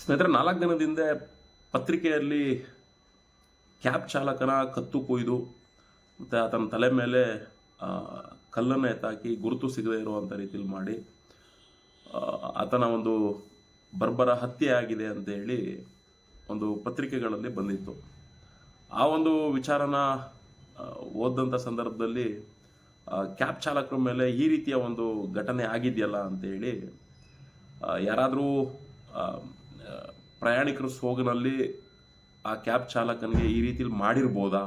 ಸ್ನೇಹಿತರೆ, ನಾಲ್ಕು ದಿನದ ಹಿಂದೆ ಪತ್ರಿಕೆಯಲ್ಲಿ ಕ್ಯಾಬ್ ಚಾಲಕನ ಕತ್ತು ಕೊಯ್ದು, ಮತ್ತು ಆತನ ತಲೆ ಮೇಲೆ ಕಲ್ಲನ್ನು ಎತ್ತಾಕಿ ಗುರುತು ಸಿಗದೇ ಇರುವಂಥ ರೀತಿಯಲ್ಲಿ ಮಾಡಿ ಆತನ ಒಂದು ಬರ್ಬರ ಹತ್ಯೆ ಆಗಿದೆ ಅಂತೇಳಿ ಒಂದು ಪತ್ರಿಕೆಗಳಲ್ಲಿ ಬಂದಿತ್ತು. ಆ ಒಂದು ವಿಚಾರನ ಓದಂಥ ಸಂದರ್ಭದಲ್ಲಿ ಕ್ಯಾಬ್ ಚಾಲಕರ ಮೇಲೆ ಈ ರೀತಿಯ ಒಂದು ಘಟನೆ ಆಗಿದೆಯಲ್ಲ ಅಂತೇಳಿ ಯಾರಾದರೂ ಪ್ರಯಾಣಿಕರ ಸೋಗಿನಲ್ಲಿ ಆ ಕ್ಯಾಬ್ ಚಾಲಕನಿಗೆ ಈ ರೀತಿಲಿ ಮಾಡಿರ್ಬೋದಾ?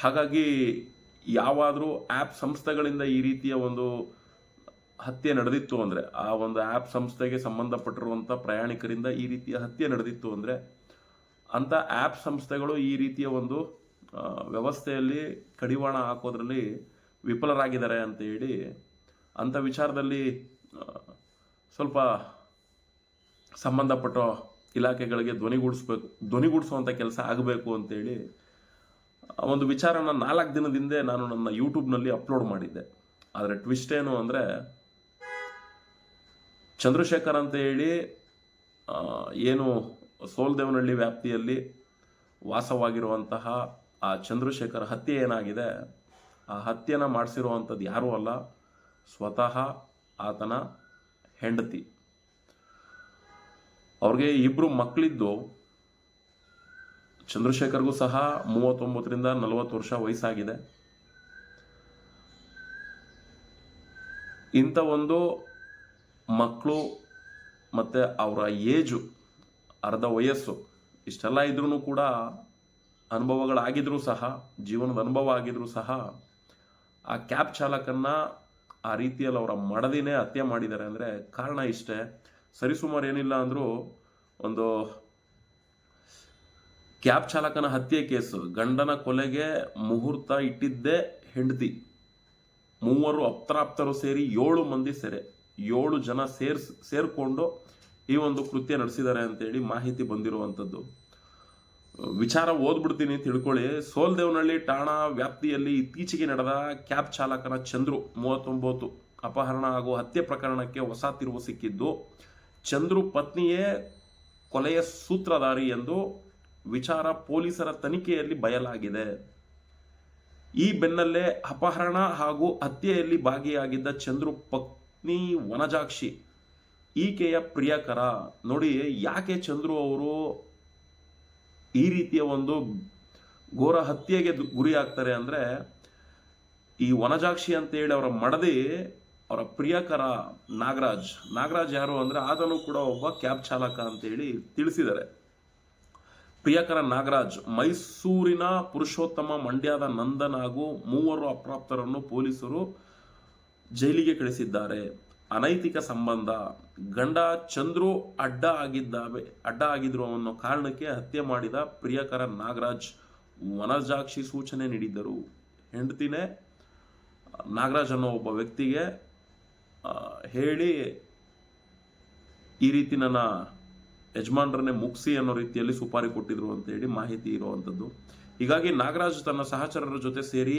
ಹಾಗಾಗಿ ಯಾವಾದರೂ ಆ್ಯಪ್ ಸಂಸ್ಥೆಗಳಿಂದ ಈ ರೀತಿಯ ಒಂದು ಹತ್ಯೆ ನಡೆದಿತ್ತು ಅಂದರೆ, ಆ ಒಂದು ಆ್ಯಪ್ ಸಂಸ್ಥೆಗೆ ಸಂಬಂಧಪಟ್ಟಿರುವಂಥ ಪ್ರಯಾಣಿಕರಿಂದ ಈ ರೀತಿಯ ಹತ್ಯೆ ನಡೆದಿತ್ತು ಅಂದರೆ ಅಂಥ ಆ್ಯಪ್ ಸಂಸ್ಥೆಗಳು ಈ ರೀತಿಯ ಒಂದು ವ್ಯವಸ್ಥೆಯಲ್ಲಿ ಕಡಿವಾಣ ಹಾಕೋದ್ರಲ್ಲಿ ವಿಫಲರಾಗಿದ್ದಾರೆ ಅಂತ ಹೇಳಿ ಅಂಥ ವಿಚಾರದಲ್ಲಿ ಸ್ವಲ್ಪ ಸಂಬಂಧಪಟ್ಟ ಇಲಾಖೆಗಳಿಗೆ ಧ್ವನಿಗೂಡಿಸ್ಬೇಕು ಧ್ವನಿಗೂಡಿಸುವಂಥ ಕೆಲಸ ಆಗಬೇಕು ಅಂತೇಳಿ ಒಂದು ವಿಚಾರನ ನಾಲ್ಕು ದಿನದಿಂದ ನಾನು ನನ್ನ ಯೂಟ್ಯೂಬ್ನಲ್ಲಿ ಅಪ್ಲೋಡ್ ಮಾಡಿದ್ದೆ. ಆದರೆ ಟ್ವಿಸ್ಟ್ ಏನು ಅಂದರೆ, ಚಂದ್ರಶೇಖರ್ ಅಂತ ಹೇಳಿ ಏನು ಸೋಲ್ದೇವನಹಳ್ಳಿ ವ್ಯಾಪ್ತಿಯಲ್ಲಿ ವಾಸವಾಗಿರುವಂತಹ ಆ ಚಂದ್ರಶೇಖರ್ ಹತ್ಯೆ ಏನಾಗಿದೆ, ಆ ಹತ್ಯೆನ ಮಾಡಿಸಿರುವಂಥದ್ದು ಯಾರೂ ಅಲ್ಲ, ಸ್ವತಃ ಆತನ ಹೆಂಡತಿ. ಅವ್ರಿಗೆ ಇಬ್ಬರು ಮಕ್ಕಳಿದ್ದು ಚಂದ್ರಶೇಖರ್ಗೂ ಸಹ ಮೂವತ್ತೊಂಬತ್ತರಿಂದ ನಲವತ್ತು ವರ್ಷ ವಯಸ್ಸಾಗಿದೆ. ಇಂಥ ಒಂದು ಮಕ್ಕಳು ಮತ್ತು ಅವರ ಏಜು, ಅರ್ಧ ವಯಸ್ಸು, ಇಷ್ಟೆಲ್ಲ ಇದ್ರೂ ಕೂಡ ಅನುಭವಗಳಾಗಿದ್ರೂ ಸಹ, ಜೀವನದ ಅನುಭವ ಆಗಿದ್ರೂ ಸಹ ಆ ಕ್ಯಾಬ್ ಚಾಲಕನ್ನು ಆ ರೀತಿಯಲ್ಲಿ ಅವರ ಮಡದಿನೇ ಹತ್ಯೆ ಮಾಡಿದ್ದಾರೆ. ಅಂದರೆ ಕಾರಣ ಇಷ್ಟೇ. ಸರಿಸುಮಾರು ಏನಿಲ್ಲ ಅಂದರೂ ಒಂದು ಕ್ಯಾಬ್ ಚಾಲಕನ ಹತ್ಯೆ ಕೇಸು. ಗಂಡನ ಕೊಲೆಗೆ ಮುಹೂರ್ತ ಇಟ್ಟಿದ್ದೇ ಹೆಂಡತಿ. ಮೂವರು ಅಪ್ತರಾಪ್ತರು ಸೇರಿ ಏಳು ಮಂದಿ ಸೆರೆ. ಏಳು ಜನ ಸೇರ್ಸ್, ಸೇರ್ಕೊಂಡು ಈ ಒಂದು ಕೃತ್ಯ ನಡೆಸಿದ್ದಾರೆ ಅಂತೇಳಿ ಮಾಹಿತಿ ಬಂದಿರುವಂಥದ್ದು. ವಿಚಾರ ಓದ್ಬಿಡ್ತೀನಿ ತಿಳ್ಕೊಳ್ಳಿ. ಸೋಲ್ದೇವನಹಳ್ಳಿ ಠಾಣಾ ವ್ಯಾಪ್ತಿಯಲ್ಲಿ ಇತ್ತೀಚೆಗೆ ನಡೆದ ಕ್ಯಾಬ್ ಚಾಲಕನ ಚಂದ್ರು ಮೂವತ್ತೊಂಬತ್ತು ಅಪಹರಣ ಹಾಗೂ ಹತ್ಯೆ ಪ್ರಕರಣಕ್ಕೆ ಹೊಸ ತಿರುವು ಸಿಕ್ಕಿದ್ದು. ಚಂದ್ರು ಪತ್ನಿಯೇ ಕೊಲೆಯ ಸೂತ್ರಧಾರಿ ಎಂದು ವಿಚಾರ ಪೊಲೀಸರ ತನಿಖೆಯಲ್ಲಿ ಬಯಲಾಗಿದೆ. ಈ ಬೆನ್ನಲ್ಲೇ ಅಪಹರಣ ಹಾಗೂ ಹತ್ಯೆಯಲ್ಲಿ ಭಾಗಿಯಾಗಿದ್ದ ಚಂದ್ರು ಪತ್ನಿ ವನಜಾಕ್ಷಿ ಈಕೆಯ ಪ್ರಿಯಕರ. ನೋಡಿ ಯಾಕೆ ಚಂದ್ರು ಅವರು ಈ ರೀತಿಯ ಒಂದು ಘೋರ ಹತ್ಯೆಗೆ ಗುರಿಯಾಗ್ತಾರೆ ಅಂದ್ರೆ, ಈ ವನಜಾಕ್ಷಿ ಅಂತ ಹೇಳಿ ಅವರ ಮಡದಿ ಅವರ ಪ್ರಿಯಕರ ನಾಗರಾಜ್. ನಾಗರಾಜ್ ಯಾರು ಅಂದ್ರೆ ಆತನು ಕೂಡ ಒಬ್ಬ ಕ್ಯಾಬ್ ಚಾಲಕ ಅಂತ ಹೇಳಿ ತಿಳಿಸಿದ್ದಾರೆ. ಪ್ರಿಯಕರ ನಾಗರಾಜ್, ಮೈಸೂರಿನ ಪುರುಷೋತ್ತಮ ಮಂಡ್ಯದ ನಂದನ್ ಹಾಗೂ ಮೂವರು ಅಪ್ರಾಪ್ತರನ್ನು ಪೊಲೀಸರು ಜೈಲಿಗೆ ಕಳಿಸಿದ್ದಾರೆ. ಅನೈತಿಕ ಸಂಬಂಧ, ಗಂಡ ಚಂದ್ರು ಅಡ್ಡ ಆಗಿದ್ದಾವೆ, ಅಡ್ಡ ಆಗಿದ್ರು ಅನ್ನೋ ಕಾರಣಕ್ಕೆ ಹತ್ಯೆ ಮಾಡಿದ ಪ್ರಿಯಕರ ನಾಗರಾಜ್ ವನಜಾಕ್ಷಿ ಸೂಚನೆ ನೀಡಿದ್ದರು. ಹೆಂಡತಿನೇ ನಾಗರಾಜ್ ಅನ್ನೋ ಒಬ್ಬ ವ್ಯಕ್ತಿಗೆ ಹೇಳಿ ಈ ರೀತಿ ನನ್ನ ಯಜಮಾನ್ರನ್ನೇ ಮುಗಿಸಿ ಅನ್ನೋ ರೀತಿಯಲ್ಲಿ ಸುಪಾರಿ ಕೊಟ್ಟಿದ್ರು ಅಂತ ಹೇಳಿ ಮಾಹಿತಿ ಇರುವಂಥದ್ದು. ಹೀಗಾಗಿ ನಾಗರಾಜ್ ತನ್ನ ಸಹಚರರ ಜೊತೆ ಸೇರಿ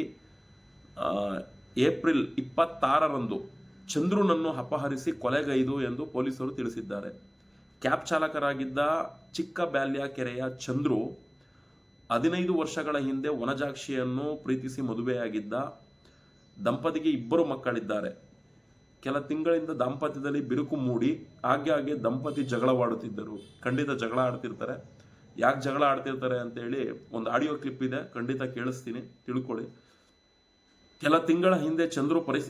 ಏಪ್ರಿಲ್ ಇಪ್ಪತ್ತಾರರಂದು ಚಂದ್ರುನನ್ನು ಅಪಹರಿಸಿ ಕೊಲೆಗೈದು ಎಂದು ಪೊಲೀಸರು ತಿಳಿಸಿದ್ದಾರೆ. ಕ್ಯಾಬ್ ಚಾಲಕರಾಗಿದ್ದ ಚಿಕ್ಕ ಬ್ಯಾಲ್ಯ ಕೆರೆಯ ಚಂದ್ರು ಹದಿನೈದು ವರ್ಷಗಳ ಹಿಂದೆ ವನಜಾಕ್ಷಿಯನ್ನು ಪ್ರೀತಿಸಿ ಮದುವೆಯಾಗಿದ್ದ ದಂಪತಿಗೆ ಇಬ್ಬರು ಮಕ್ಕಳಿದ್ದಾರೆ. ಕೆಲ ತಿಂಗಳಿಂದ ದಾಂಪತ್ಯದಲ್ಲಿ ಬಿರುಕು ಮೂಡಿ ಹಾಗೆ ಹಾಗೆ ದಂಪತಿ ಜಗಳವಾಡುತ್ತಿದ್ದರು. ಖಂಡಿತ ಜಗಳ ಆಡ್ತಿರ್ತಾರೆ. ಯಾಕೆ ಜಗಳ ಆಡ್ತಿರ್ತಾರೆ ಅಂತೇಳಿ ಒಂದು ಆಡಿಯೋ ಕ್ಲಿಪ್ ಇದೆ. ಖಂಡಿತ ಕೇಳಿಸ್ತೀನಿ. ತಿಳ್ಕೊಳ್ಳಿ. ಕೆಲ ತಿಂಗಳ ಹಿಂದೆ ಚಂದ್ರು ಪರಿ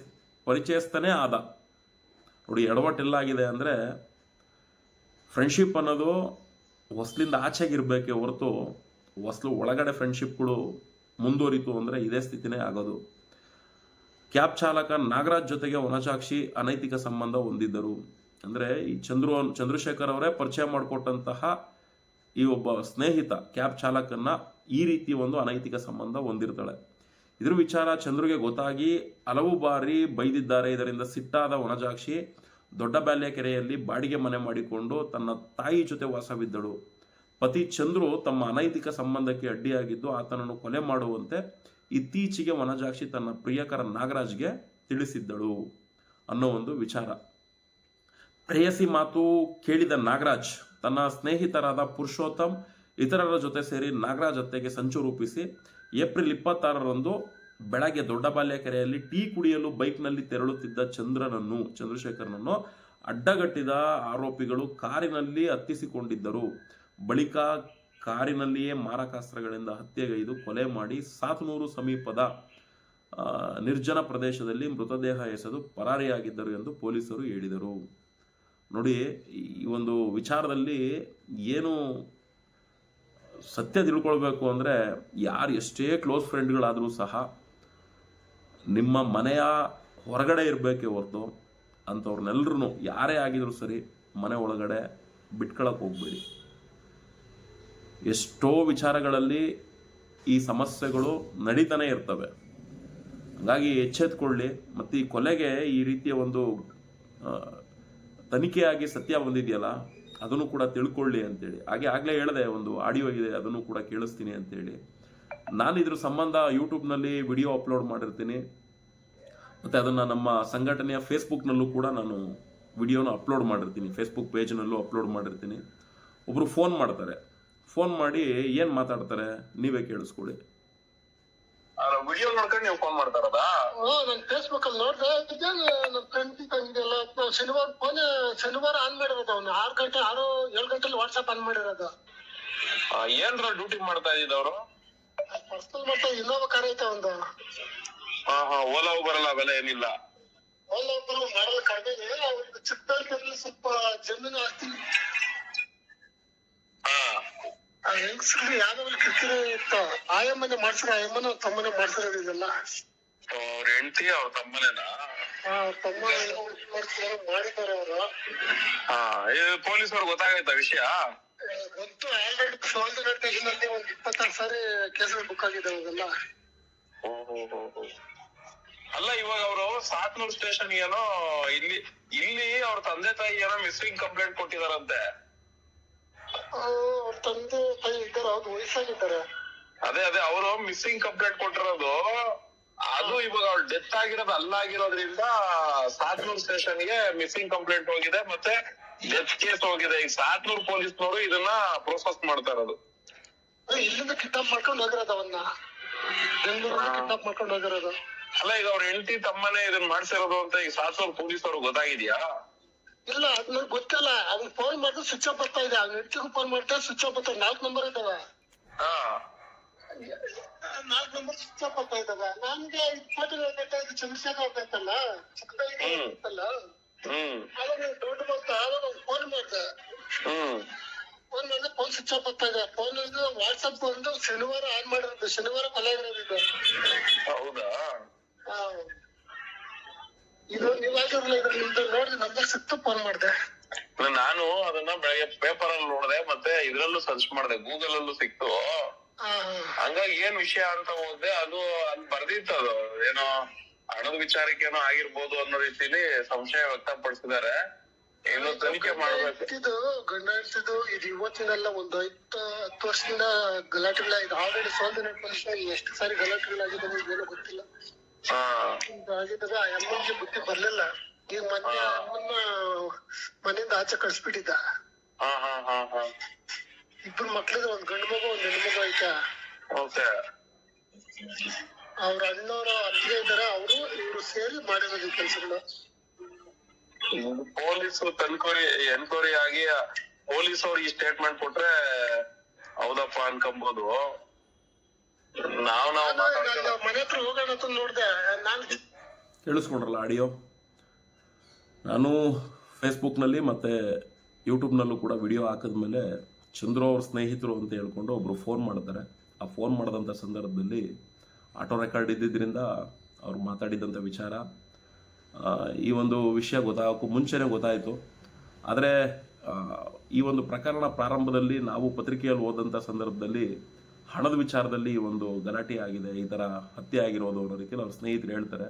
ಪರಿಚಯಸ್ಥನೇ ಆದ. ನೋಡಿ ಎಡವಟ್ಟೆಲ್ಲಾಗಿದೆ ಅಂದರೆ ಫ್ರೆಂಡ್ಶಿಪ್ ಅನ್ನೋದು ಹೊಸ್ಲಿಂದ ಆಚೆಗಿರ್ಬೇಕೆ ಹೊರತು ಹೊಸ್ಲು ಒಳಗಡೆ ಫ್ರೆಂಡ್ಶಿಪ್ಗಳು ಮುಂದುವರಿತು ಅಂದರೆ ಇದೇ ಸ್ಥಿತಿನೇ ಆಗೋದು. ಕ್ಯಾಬ್ ಚಾಲಕ ನಾಗರಾಜ್ ಜೊತೆಗೆ ವನಸಾಕ್ಷಿ ಅನೈತಿಕ ಸಂಬಂಧ ಹೊಂದಿದ್ದರು. ಅಂದರೆ ಈ ಚಂದ್ರು, ಚಂದ್ರಶೇಖರ್ ಅವರೇ ಪರಿಚಯ ಮಾಡಿಕೊಟ್ಟಂತಹ ಈ ಒಬ್ಬ ಸ್ನೇಹಿತ ಕ್ಯಾಬ್ ಚಾಲಕನ್ನ ಈ ರೀತಿ ಒಂದು ಅನೈತಿಕ ಸಂಬಂಧ ಹೊಂದಿರ್ತಾಳೆ. ಇದ್ರ ವಿಚಾರ ಚಂದ್ರುಗೆ ಗೊತ್ತಾಗಿ ಹಲವು ಬಾರಿ ಬೈದಿದ್ದಾರೆ. ಇದರಿಂದ ಸಿಟ್ಟಾದ ವನಜಾಕ್ಷಿ ದೊಡ್ಡ ಕೆರೆಯಲ್ಲಿ ಬಾಡಿಗೆ ಮನೆ ಮಾಡಿಕೊಂಡು ತನ್ನ ತಾಯಿ ಜೊತೆ ವಾಸವಿದ್ದಳು. ಪತಿ ಚಂದ್ರು ತಮ್ಮ ಅನೈತಿಕ ಸಂಬಂಧಕ್ಕೆ ಅಡ್ಡಿಯಾಗಿದ್ದು ಆತನನ್ನು ಕೊಲೆ ಮಾಡುವಂತೆ ಇತ್ತೀಚೆಗೆ ವನಜಾಕ್ಷಿ ತನ್ನ ಪ್ರಿಯಕರ ನಾಗರಾಜ್ಗೆ ತಿಳಿಸಿದ್ದಳು ಅನ್ನೋ ಒಂದು ವಿಚಾರ. ಪ್ರೇಯಸಿ ಮಾತು ಕೇಳಿದ ನಾಗರಾಜ್ ತನ್ನ ಸ್ನೇಹಿತರಾದ ಪುರುಷೋತ್ತಮ್ ಇತರರ ಜೊತೆ ಸೇರಿ ನಾಗರಾಜ್ ಅತ್ತೆಗೆ ಸಂಚು ರೂಪಿಸಿ ಏಪ್ರಿಲ್ ಇಪ್ಪತ್ತಾರರಂದು ಬೆಳಗ್ಗೆ ದೊಡ್ಡಬಾಲ್ಯಕೆರೆಯಲ್ಲಿ ಟೀ ಕುಡಿಯಲು ಬೈಕ್ನಲ್ಲಿ ತೆರಳುತ್ತಿದ್ದ ಚಂದ್ರನನ್ನು, ಚಂದ್ರಶೇಖರನನ್ನು ಅಡ್ಡಗಟ್ಟಿದ ಆರೋಪಿಗಳು ಕಾರಿನಲ್ಲಿ ಹತ್ತಿಸಿಕೊಂಡಿದ್ದರು. ಬಳಿಕ ಕಾರಿನಲ್ಲಿಯೇ ಮಾರಕಾಸ್ತ್ರಗಳಿಂದ ಹತ್ಯೆಗೈದು ಕೊಲೆ ಮಾಡಿ ಸಾತನೂರು ಸಮೀಪದ ನಿರ್ಜನ ಪ್ರದೇಶದಲ್ಲಿ ಮೃತದೇಹ ಎಸೆದು ಪರಾರಿಯಾಗಿದ್ದರು ಎಂದು ಪೊಲೀಸರು ಹೇಳಿದರು. ನೋಡಿ ಈ ಒಂದು ವಿಚಾರದಲ್ಲಿ ಏನು ಸತ್ಯ ತಿಳ್ಕೊಳ್ಬೇಕು ಅಂದರೆ ಯಾರು ಎಷ್ಟೇ ಕ್ಲೋಸ್ ಫ್ರೆಂಡ್ಗಳಾದರೂ ಸಹ ನಿಮ್ಮ ಮನೆಯ ಹೊರಗಡೆ ಇರಬೇಕೇ ಹೊರತು ಅಂಥವ್ರನ್ನೆಲ್ಲರೂ ಯಾರೇ ಆಗಿದ್ರು ಸರಿ ಮನೆ ಒಳಗಡೆ ಬಿಟ್ಕೊಳಕ್ಕೆ ಹೋಗ್ಬೇಡಿ. ಎಷ್ಟೋ ವಿಚಾರಗಳಲ್ಲಿ ಈ ಸಮಸ್ಯೆಗಳು ನಡೀತಾನೆ ಇರ್ತವೆ. ಹಾಗಾಗಿ ಎಚ್ಚೆತ್ಕೊಳ್ಳಿ. ಮತ್ತು ಈ ಕೊಲೆಗೆ ಈ ರೀತಿಯ ಒಂದು ತನಿಖೆಯಾಗಿ ಸತ್ಯ ಬಂದಿದೆಯಲ್ಲ, ಅದನ್ನು ಕೂಡ ತಿಳ್ಕೊಳ್ಳಿ ಅಂತೇಳಿ. ಹಾಗೆ ಆಗಲೇ ಹೇಳಿದೆ, ಒಂದು ಆಡಿಯೋ ಇದೆ, ಅದನ್ನು ಕೂಡ ಕೇಳಿಸ್ತೀನಿ ಅಂತೇಳಿ. ನಾನು ಇದ್ರ ಸಂಬಂಧ ಯೂಟ್ಯೂಬ್ನಲ್ಲಿ ವಿಡಿಯೋ ಅಪ್ಲೋಡ್ ಮಾಡಿರ್ತೀನಿ. ಮತ್ತು ಅದನ್ನು ನಮ್ಮ ಸಂಘಟನೆಯ ಫೇಸ್ಬುಕ್ನಲ್ಲೂ ಕೂಡ ನಾನು ವಿಡಿಯೋನ ಅಪ್ಲೋಡ್ ಮಾಡಿರ್ತೀನಿ. ಫೇಸ್ಬುಕ್ ಪೇಜ್ನಲ್ಲೂ ಅಪ್ಲೋಡ್ ಮಾಡಿರ್ತೀನಿ. ಒಬ್ಬರು ಫೋನ್ ಮಾಡ್ತಾರೆ. ಫೋನ್ ಮಾಡಿ ಏನು ಮಾತಾಡ್ತಾರೆ ನೀವೇ ಕೇಳಿಸ್ಕೊಳ್ಳಿ. ವಿಡಿಯೋ ನೋಡ್ಕೊಂಡು ನೀವು ಫೋನ್ ಮಾಡ್ತಾರದಾ ಹ್ಮ್ ನಾನ್ ಫೇಸ್ಬುಕ್ ಅಲ್ಲಿ ನೋಡ್ತಾ ಇದ್ದೆ ನನ್ ಫ್ರೆಂಡ್ ತಂಗಿದೆಲ್ಲ ಶನಿವಾರ ಫೋನ್ ಶನಿವಾರ ಆನ್ ಮಾಡಿರೋದು ಅವ್ನು. ಆರ್ ಗಂಟೆ ಆರು ಏಳು ಗಂಟೆಲಿ ವಾಟ್ಸ್ಆಪ್ ಆನ್ ಮಾಡಿರೋದು. ಏನ್ರ ಡ್ಯೂಟಿ ಮಾಡ್ತಾ ಇದ್ದವ್ರು ಪರ್ಸನಲ್ ಮತ್ತೆ ಇನ್ನೋವಾ ಕಾರ್ ಐತೆ ಒಂದು ಹಾ ಹಾ ಓಲಾ ಬರಲ್ಲ ಅವೆಲ್ಲ ಏನಿಲ್ಲ. ಓಲಾ ಒಬ್ಬರು ಮಾಡಲ್ ಕಡಿಮೆ ಅವ್ರಿಗೆ ಚಿಕ್ಕದಲ್ಲಿ ಸ್ವಲ್ಪ ಜಮೀನು ಆಸ್ತಿ ಹಾ ಆ ಹೆಂಗಸ್ರಿಗೆ ಯಾವ್ದಾದ್ರು ಕಿರಿಕಿರಿ ಇತ್ತ? ಆಯಮ್ಮನೆ ಆ ಆಯಮ್ಮನ ತಮ್ಮನೆ ಮಾಡ್ಸಿರೋದು ಇದೆಲ್ಲ? ಅವ್ರ ಹೆಂಡತಿ ಅವ್ರ ತಮ್ಮನೇನಾ? ಆ ತಮ್ಮ ಏನೋ ಮಾಡ್ಸಿರೋ ಮಾಡಿದ್ದಾರೆ ಅವರು. ಹಾ ಪೊಲೀಸರು ಗೊತ್ತಾಗೈತಾ ವಿಷಯ? ಗೊತ್ತು ಆಲ್ರೆಡಿ ಸೋಲ್ದು ಸ್ಟೇಷನ್ ಒಂದ್ ಇಪ್ಪತ್ತಾರು ಸಾರಿ ಕೇಸ್ಗಳು ಬುಕ್ ಆಗಿದೆ ಅವೆಲ್ಲ ಅಲ್ಲ ಇವಾಗ ಅವರು ಸಾತ್ನೂರ್ ಸ್ಟೇಷನ್ ಏನೋ ಇಲ್ಲಿ ಇಲ್ಲಿ ಅವ್ರ ತಂದೆ ತಾಯಿ ಏನೋ ಮಿಸ್ಸಿಂಗ್ ಕಂಪ್ಲೇಂಟ್ ಕೊಟ್ಟಿದಾರಂತೆ. ತಂದೆ ತಾಯಿ ಇದ್ದಾರೆ ಅವ್ರು ವಯಸ್ಸಾಗಿದ್ದಾರೆ. ಅದೇ ಅದೇ ಅವರು ಮಿಸ್ಸಿಂಗ್ ಕಂಪ್ಲೇಂಟ್ ಕೊಟ್ಟಿರೋದು. ಅದು ಇವಾಗ ಅವ್ಳು ಡೆತ್ ಆಗಿರೋದು ಅಲ್ಲ ಆಗಿರೋದ್ರಿಂದ ಸಾತ್ನೂರ್ ಸ್ಟೇಷನ್ಗೆ ಮಿಸ್ಸಿಂಗ್ ಕಂಪ್ಲೇಂಟ್ ಹೋಗಿದೆ ಮತ್ತೆ ಡೆತ್ ಕೇಸ್ ಹೋಗಿದೆ. ಈಗ ಸಾತ್ನೂರ್ ಪೊಲೀಸ್ನವರು ಇದನ್ನ ಪ್ರೋಸೆಸ್ ಮಾಡ್ತಾ ಇರೋದು. ಇಲ್ಲಿಂದ ಕಿಡ್ನಾಪ್ ಮಾಡ್ಕೊಂಡು ಹೋಗಿರೋದು ಅವನ್ನ. ಕಿಡ್ನಾಪ್ ಮಾಡ್ಕೊಂಡು ಹೋಗಿರೋದು. ಅಲ್ಲ ಈಗ ಅವ್ರ ಹೆಂಡತಿ ತಮ್ಮನೇ ಇದನ್ನ ಮಾಡ್ಸಿರೋದು ಅಂತ ಈಗ ಸಾತ್ನೂರ್ ಪೊಲೀಸ್ ಅವ್ರಿಗೆ ಗೊತ್ತಾಗಿದ್ಯಾ? ಗೊತ್ತಿಲ್ಲ. ಅವ್ನ್ ಫೋನ್ ಮಾಡಿದ್ರೆ ಸ್ವಿಚ್ ಆಫ್ ಬರ್ತಾ ಇದೆ. ಅವ್ನ ಹೆಂಡತಿಗೂ ಫೋನ್ ಮಾಡ್ತಾ ಸ್ವಿಚ್ ಆಫ್ ಬರ್ತಾ ನಾಲ್ಕು ನಂಬರ್ ಇದಾವ. ಹಾ. ನಾಲ್ಕು ನಂಬರ್ ಸ್ವಿಚ್ ಆಫ್ ಬರ್ತಾ ಇದಾವೆ. ನನ್ಗೆ ಇಪ್ಪತ್ತು ಇದು ಚಂದ್ರಶೇಖರ್ ಚಿಕ್ಕದಾಗಿ ಹ್ಮ್. ಇತ್ತಲ್ಲ ಹ್ಮ್. ಆವಾಗ ದೊಡ್ಡ ಬರ್ತಾ ಆವಾಗ ಫೋನ್ ಮಾಡ್ದೆ. ಹ್ಮ್. ಫೋನ್ ಮಾಡಿದ್ರೆ ಫೋನ್ ಸ್ವಿಚ್ ಆಫ್ ಬರ್ತಾ ಇದೆ. ಫೋನ್ ಇದು ವಾಟ್ಸಪ್ ಒಂದು ಶನಿವಾರ ಆನ್ ಮಾಡಿರೋದು. ಶನಿವಾರ ಕೊಲೆ ಆಗಿರೋದು ಹೌದಾ? ಹಾ. ಇದು ನೀವಾಗಿರಲ್ಲ ಇದು ನಿಮ್ದು ನೋಡಿದ್ರೆ ನಂಬರ್ ಸಿಕ್ತು ಫೋನ್ ಮಾಡ್ದೆ. ನಾನು ಅದನ್ನ ಬೆಳಗ್ಗೆ ಪೇಪರ್ ಅಲ್ಲಿ ನೋಡ್ದೆ ಮತ್ತೆ ಇದ್ರಲ್ಲೂ ಸರ್ಚ್ ಮಾಡ್ದೆ ಗೂಗಲ್ ಅಲ್ಲೂ ಸಿಕ್ತು. ಹಂಗಾಗಿ ಏನ್ ವಿಷಯ ಅಂತ ಹೋದೆ ಅದು ಅಲ್ಲಿ ಬರ್ದಿತ್ತು ಅದು. ಏನೋ ಹಣದ ವಿಚಾರಕ್ಕೇನೋ ಆಗಿರ್ಬೋದು ಅನ್ನೋ ರೀತಿಲಿ ಸಂಶಯ ವ್ಯಕ್ತಪಡಿಸಿದ್ದಾರೆ. ಇನ್ನು ತನಿಖೆ ಮಾಡ್ಬೇಕು. ಇದು ಗಂಡ ಹೆಂಡ್ತಿದು ಇದು ಇವತ್ತಿನಲ್ಲ ಒಂದು ಐದು ಹತ್ತು ವರ್ಷದಿಂದ ಗಲಾಟೆಗಳ ಇದು ಆಲ್ರೆಡಿ ಸ್ವಾತಂತ್ರ್ಯ ವರ್ಷ ಎಷ್ಟು ಸಾರಿ ಗಲಾಟೆಗಳಾಗಿದೆ ಏನೋ ಗೊತ್ತಿಲ್ಲ. ಹಾ. ಇದು ಆ ಅಮ್ಮನ್ಗೆ ಬುದ್ಧಿ ಬರ್ಲಿಲ್ಲ. ಈಗ ಮೊನ್ನೆ. ಅಮ್ಮನ್ನ ಮನೆಯಿಂದ ಆಚೆ ಕಳ್ಸ್ಬಿಟ್ಟಿದ್ದ. ಹಾ ಹಾ ಹಾ ಹಾ. ಇಬ್ರು ಮಕ್ಳಿಗೆ ಒಂದ್ ಗಂಡು ಮಗು ಒಂದ್ ಹೆಣ್ಣು ಮಗು ಐತ. ಓಕೆ. ಅವ್ರ ಅಣ್ಣವ್ರ ಅತ್ತಿಗೆ ಇದಾರೆ ಅವರು ಇವ್ರು ಸೇರಿ ಮಾಡಿರೋದು ಕೆಲಸಗಳು. ಪೊಲೀಸ್ ತನ್ಕೋರಿ ಎನ್ಕ್ವೈರಿ ಆಗಿ ಪೊಲೀಸ್ ಅವ್ರಿಗೆ ಸ್ಟೇಟ್ಮೆಂಟ್ ಕೊಟ್ರೆ ಹೌದಪ್ಪ ಅನ್ಕೊಂಬೋದು. ನಾವ್ ನಾವ್ ಮನೆ ಹತ್ರ ಹೋಗೋಣ ಅಂತ ನೋಡ್ದೆ. ನಾನು ಕೇಳಿಸ್ಕೊಂಡ್ರಲ್ಲ ಆಡಿಯೋ? ನಾನು ಫೇಸ್ಬುಕ್ನಲ್ಲಿ ಮತ್ತು ಯೂಟ್ಯೂಬ್ನಲ್ಲೂ ಕೂಡ ವಿಡಿಯೋ ಹಾಕಿದ್ಮೇಲೆ ಚಂದ್ರು ಅವ್ರ ಸ್ನೇಹಿತರು ಅಂತ ಹೇಳ್ಕೊಂಡು ಒಬ್ಬರು ಫೋನ್ ಮಾಡ್ತಾರೆ. ಆ ಫೋನ್ ಮಾಡಿದಂಥ ಸಂದರ್ಭದಲ್ಲಿ ಆಟೋ ರೆಕಾರ್ಡ್ ಇದ್ದಿದ್ದರಿಂದ ಅವ್ರು ಮಾತಾಡಿದಂಥ ವಿಚಾರ. ಈ ಒಂದು ವಿಷಯ ಗೊತ್ತಾಗೋಕ್ಕೂ ಮುಂಚೆನೇ ಗೊತ್ತಾಯಿತು. ಆದರೆ ಈ ಒಂದು ಪ್ರಕರಣ ಪ್ರಾರಂಭದಲ್ಲಿ ನಾವು ಪತ್ರಿಕೆಯಲ್ಲಿ ಹೋದಂಥ ಸಂದರ್ಭದಲ್ಲಿ ಹಣದ ವಿಚಾರದಲ್ಲಿ ಒಂದು ಗಲಾಟೆ ಆಗಿದೆ, ಈ ಥರ ಹತ್ಯೆ ಆಗಿರೋದು ಅನ್ನೋ ರೀತಿಯಲ್ಲಿ ಅವ್ರ ಸ್ನೇಹಿತರು ಹೇಳ್ತಾರೆ.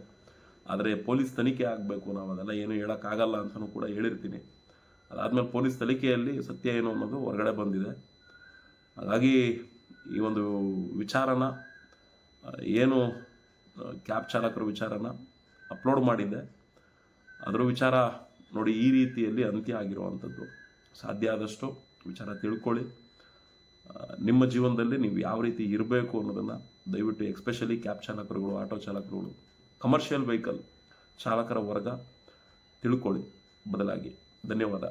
ಆದರೆ ಪೊಲೀಸ್ ತನಿಖೆ ಆಗಬೇಕು ನಾವು, ಅದೆಲ್ಲ ಏನು ಹೇಳೋಕ್ಕಾಗಲ್ಲ ಅಂತಲೂ ಕೂಡ ಹೇಳಿರ್ತೀನಿ. ಅದಾದಮೇಲೆ ಪೊಲೀಸ್ ತನಿಖೆಯಲ್ಲಿ ಸತ್ಯ ಏನು ಅನ್ನೋದು ಹೊರಗಡೆ ಬಂದಿದೆ. ಹಾಗಾಗಿ ಈ ಒಂದು ವಿಚಾರನ, ಏನು, ಕ್ಯಾಬ್ ಚಾಲಕರ ವಿಚಾರನ ಅಪ್ಲೋಡ್ ಮಾಡಿದ್ದೆ ಅದರ ವಿಚಾರ ನೋಡಿ ಈ ರೀತಿಯಲ್ಲಿ ಅಂತ್ಯ ಆಗಿರುವಂಥದ್ದು. ಸಾಧ್ಯ ಆದಷ್ಟು ವಿಚಾರ ತಿಳ್ಕೊಳ್ಳಿ. ನಿಮ್ಮ ಜೀವನದಲ್ಲಿ ನೀವು ಯಾವ ರೀತಿ ಇರಬೇಕು ಅನ್ನೋದನ್ನು ದಯವಿಟ್ಟು ಎಕ್ಸ್ಪೆಷಲಿ ಕ್ಯಾಬ್ ಚಾಲಕರುಗಳು ಆಟೋ ಚಾಲಕರುಗಳು ಕಮರ್ಷಿಯಲ್ ವೆಹಿಕಲ್ ಚಾಲಕರ ವರ್ಗ ತಿಳ್ಕೊಳ್ಳಿ. ಬದಲಾಗಿ ಧನ್ಯವಾದ.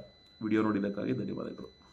ವಿಡಿಯೋ ನೋಡಿದ್ದಕ್ಕಾಗಿ ಧನ್ಯವಾದಗಳು.